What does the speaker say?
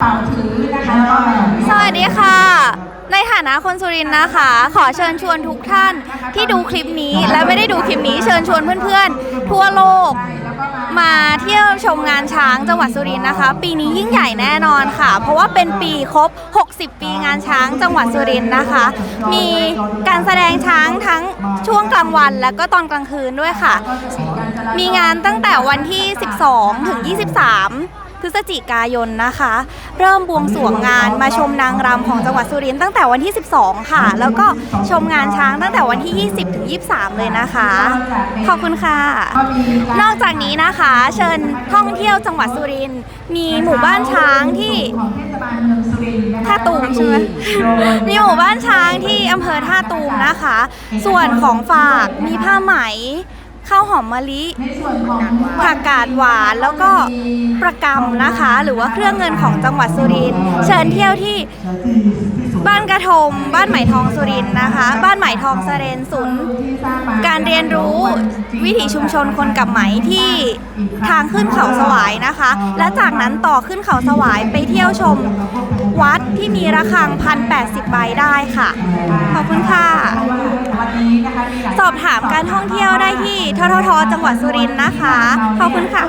เป่าถือนะคะก็สวัสดีค่ะ ในฐานะคนสุรินทร์นะคะ ขอเชิญชวนทุกท่านที่ดูคลิปนี้และไม่ได้ดูคลิปนี้เชิญชวนเพื่อนๆ ทั่วโลก มาเที่ยวชมงานช้างจังหวัดสุรินทร์นะคะ ปีนี้ยิ่งใหญ่แน่นอนค่ะ เพราะว่าเป็นปีครบ 60 ปีงานช้างจังหวัดสุรินทร์นะคะ มีการแสดงช้างทั้งช่วงกลางวันและก็ตอนกลางคืนด้วยค่ะ มีงานตั้งแต่วันที่ 12 ถึง 23 พฤศจิกายนนะคะ เริ่มบวงสรวงงานมาชมนางรำของจังหวัดสุรินทร์ตั้งแต่วันที่ 12 ค่ะ แล้วก็ชมงานช้างตั้งแต่วันที่ 20ถึง23 เลยนะคะ ขอบคุณค่ะ นอกจากนี้นะคะ เชิญท่องเที่ยวจังหวัดสุรินทร์มีหมู่บ้านช้างที่ของเทศบาลเมืองสุรินทร์นะคะท่าตูมใช่ไหมมีหมู่บ้านช้างที่อำเภอท่าตูมนะคะ ส่วนของฝากมีผ้าไหม ข้าวหอมมะลิ ผักกาดหวานแล้วก็ประกำนะคะ หรือว่าเครื่องเงินของจังหวัดสุรินทร์เชิญเที่ยวที่บ้านกระทม บ้านไหม่ทองสุรินทร์นะคะ บ้านไหม่ทองสเรนศูนย์การเรียนรู้วิถีชุมชนคนกับไหมที่ทางขึ้นเขาสวายนะคะ และจากนั้นต่อขึ้นเขาสวายไปเที่ยวชมวัดที่มีระฆังพันแปดสิบใบได้ค่ะ ขอบคุณค่ะ นี้นะคะสอบถามการท่องเที่ยวได้ที่ทททจังหวัดสุรินทร์นะคะ ขอบคุณค่ะ